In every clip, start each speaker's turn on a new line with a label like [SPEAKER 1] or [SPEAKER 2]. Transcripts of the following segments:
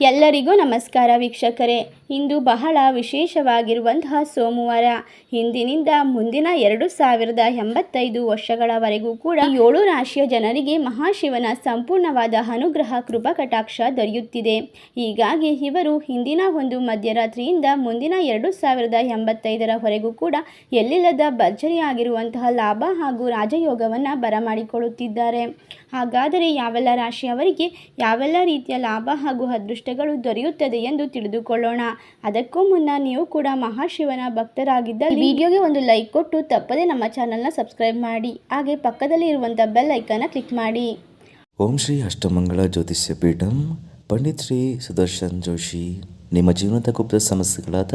[SPEAKER 1] ಎಲ್ಲರಿಗೂ ನಮಸ್ಕಾರ ವೀಕ್ಷಕರೇ. ಇಂದು ಬಹಳ ವಿಶೇಷವಾಗಿರುವಂತಹ ಸೋಮವಾರ, ಇಂದಿನಿಂದ ಮುಂದಿನ ಎರಡು ಸಾವಿರದ ಎಂಬತ್ತೈದು ವರ್ಷಗಳವರೆಗೂ ಕೂಡ ಏಳು ರಾಶಿಯ ಜನರಿಗೆ ಮಹಾಶಿವನ ಸಂಪೂರ್ಣವಾದ ಅನುಗ್ರಹ ಕೃಪಾ ಕಟಾಕ್ಷ ದೊರೆಯುತ್ತಿದೆ. ಹೀಗಾಗಿ ಇವರು ಹಿಂದಿನ ಒಂದು ಮಧ್ಯರಾತ್ರಿಯಿಂದ ಮುಂದಿನ ಎರಡು ಸಾವಿರದ ಎಂಬತ್ತೈದರವರೆಗೂ ಕೂಡ ಎಲ್ಲಿಲ್ಲದ ಭರ್ಜರಿಯಾಗಿರುವಂತಹ ಲಾಭ ಹಾಗೂ ರಾಜಯೋಗವನ್ನು ಬರಮಾಡಿಕೊಳ್ಳುತ್ತಿದ್ದಾರೆ. ಹಾಗಾದರೆ ಯಾವೆಲ್ಲ ರಾಶಿಯವರಿಗೆ ಯಾವೆಲ್ಲ ರೀತಿಯ ಲಾಭ ಹಾಗೂ ಅದೃಷ್ಟಗಳು ದೊರೆಯುತ್ತದೆ ಎಂದು ತಿಳಿದುಕೊಳ್ಳೋಣ. ಅದಕ್ಕೂ ಮುನ್ನ ನೀವು ಕೂಡ ಮಹಾಶಿವನ ಭಕ್ತರಾಗಿದ್ದಲ್ಲಿ ವಿಡಿಯೋಗೆ ಒಂದು ಲೈಕ್ ಕೊಟ್ಟು ತಪ್ಪದೆ ನಮ್ಮ ಚಾನಲ್ನ ಸಬ್ಸ್ಕ್ರೈಬ್ ಮಾಡಿ. ಹಾಗೆ ಪಕ್ಕದಲ್ಲಿ ಇರುವಂಥ ಬೆಲ್ ಐಕನ್ನ ಕ್ಲಿಕ್ ಮಾಡಿ.
[SPEAKER 2] ಓಂ ಶ್ರೀ ಅಷ್ಟಮಂಗಳ ಜ್ಯೋತಿಷ್ಯ ಪೀಠಂ, ಪಂಡಿತ್ ಶ್ರೀ ಸುದರ್ಶನ್ ಜೋಶಿ. ನಿಮ್ಮ ಜೀವನದ ಗುಪ್ತ ಸಮಸ್ಯೆಗಳಾದ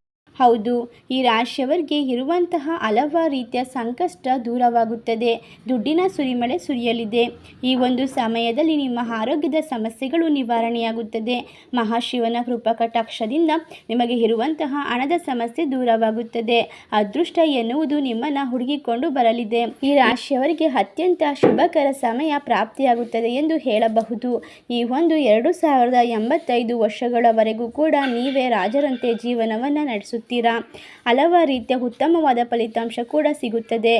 [SPEAKER 1] ಹೌದು, ಈ ರಾಶಿಯವರಿಗೆ ಇರುವಂತಹ ಹಲವಾರು ರೀತಿಯ ಸಂಕಷ್ಟ ದೂರವಾಗುತ್ತದೆ. ದುಡ್ಡಿನ ಸುರಿಮಳೆ ಸುರಿಯಲಿದೆ. ಈ ಒಂದು ಸಮಯದಲ್ಲಿ ನಿಮ್ಮ ಆರೋಗ್ಯದ ಸಮಸ್ಯೆಗಳು ನಿವಾರಣೆಯಾಗುತ್ತದೆ. ಮಹಾಶಿವನ ಕೃಪಕಟಾಕ್ಷದಿಂದ ನಿಮಗೆ ಇರುವಂತಹ ಹಣದ ಸಮಸ್ಯೆ ದೂರವಾಗುತ್ತದೆ. ಅದೃಷ್ಟ ಎನ್ನುವುದು ನಿಮ್ಮನ್ನು ಹುಡುಗಿಕೊಂಡು ಬರಲಿದೆ. ಈ ರಾಶಿಯವರಿಗೆ ಅತ್ಯಂತ ಶುಭಕರ ಸಮಯ ಪ್ರಾಪ್ತಿಯಾಗುತ್ತದೆ ಎಂದು ಹೇಳಬಹುದು. ಈ ಒಂದು ಎರಡು ಸಾವಿರದ ಎಂಬತ್ತೈದು ವರ್ಷಗಳವರೆಗೂ ಕೂಡ ನೀವೇ ರಾಜರಂತೆ ಜೀವನವನ್ನು ನಡೆಸುತ್ತೀರಾ. ಹಲವಾರು ರೀತಿಯ ಉತ್ತಮವಾದ ಫಲಿತಾಂಶ ಕೂಡ ಸಿಗುತ್ತದೆ.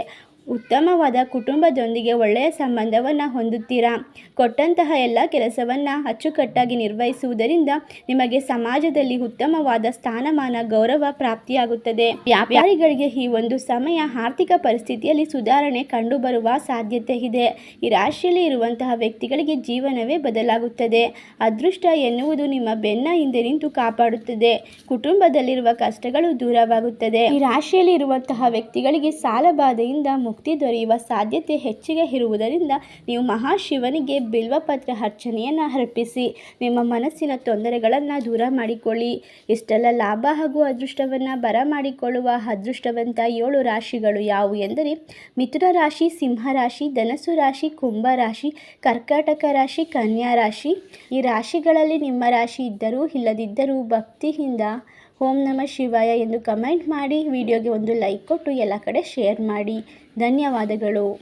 [SPEAKER 1] ಉತ್ತಮವಾದ ಕುಟುಂಬದೊಂದಿಗೆ ಒಳ್ಳೆಯ ಸಂಬಂಧವನ್ನು ಹೊಂದುತ್ತೀರಾ? ಕೊಟ್ಟಂತಹ ಎಲ್ಲ ಕೆಲಸವನ್ನು ಅಚ್ಚುಕಟ್ಟಾಗಿ ನಿರ್ವಹಿಸುವುದರಿಂದ ನಿಮಗೆ ಸಮಾಜದಲ್ಲಿ ಉತ್ತಮವಾದ ಸ್ಥಾನಮಾನ, ಗೌರವ ಪ್ರಾಪ್ತಿಯಾಗುತ್ತದೆ. ವ್ಯಾಪಾರಿಗಳಿಗೆ ಈ ಒಂದು ಸಮಯ ಆರ್ಥಿಕ ಪರಿಸ್ಥಿತಿಯಲ್ಲಿ ಸುಧಾರಣೆ ಕಂಡುಬರುವ ಸಾಧ್ಯತೆ ಇದೆ. ಈ ರಾಶಿಯಲ್ಲಿ ಇರುವಂತಹ ವ್ಯಕ್ತಿಗಳಿಗೆ ಜೀವನವೇ ಬದಲಾಗುತ್ತದೆ. ಅದೃಷ್ಟ ಎನ್ನುವುದು ನಿಮ್ಮ ಬೆನ್ನ ಹಿಂದೆ ನಿಂತು ಕಾಪಾಡುತ್ತದೆ. ಕುಟುಂಬದಲ್ಲಿರುವ ಕಷ್ಟಗಳು ದೂರವಾಗುತ್ತದೆ. ಈ ರಾಶಿಯಲ್ಲಿ ಇರುವಂತಹ ವ್ಯಕ್ತಿಗಳಿಗೆ ಸಾಲಬಾಧೆಯಿಂದ ಮುಕ್ತಿ ದೊರೆಯುವ ಸಾಧ್ಯತೆ ಹೆಚ್ಚಿಗೆ ಇರುವುದರಿಂದ ನೀವು ಮಹಾಶಿವನಿಗೆ ಬಿಲ್ವಪತ್ರ ಅರ್ಚನೆಯನ್ನು ಅರ್ಪಿಸಿ, ನಿಮ್ಮ ಮನಸ್ಸಿನ ತೊಂದರೆಗಳನ್ನು ದೂರ ಮಾಡಿಕೊಳ್ಳಿ. ಇಷ್ಟೆಲ್ಲ ಲಾಭ ಹಾಗೂ ಅದೃಷ್ಟವನ್ನು ಬರಮಾಡಿಕೊಳ್ಳುವ ಅದೃಷ್ಟವಂತ ಏಳು ರಾಶಿಗಳು ಯಾವುವು ಎಂದರೆ, ಮಿಥುನ ರಾಶಿ, ಸಿಂಹ ರಾಶಿ ಧನಸು ರಾಶಿ, ಕುಂಭ ರಾಶಿ, ಕರ್ಕಾಟಕ ರಾಶಿ, ಕನ್ಯಾ ರಾಶಿ. ಈ ರಾಶಿಗಳಲ್ಲಿ ನಿಮ್ಮ ರಾಶಿ ಇದ್ದರೂ ಇಲ್ಲದಿದ್ದರೂ ಭಕ್ತಿಯಿಂದ ಓಂ ನಮ ಶಿವಾಯ ಎಂದು ಕಮೆಂಟ್ ಮಾಡಿ, ವಿಡಿಯೋಗೆ ಒಂದು ಲೈಕ್ ಕೊಟ್ಟು ಎಲ್ಲ ಕಡೆ ಶೇರ್ ಮಾಡಿ. ಧನ್ಯವಾದಗಳು.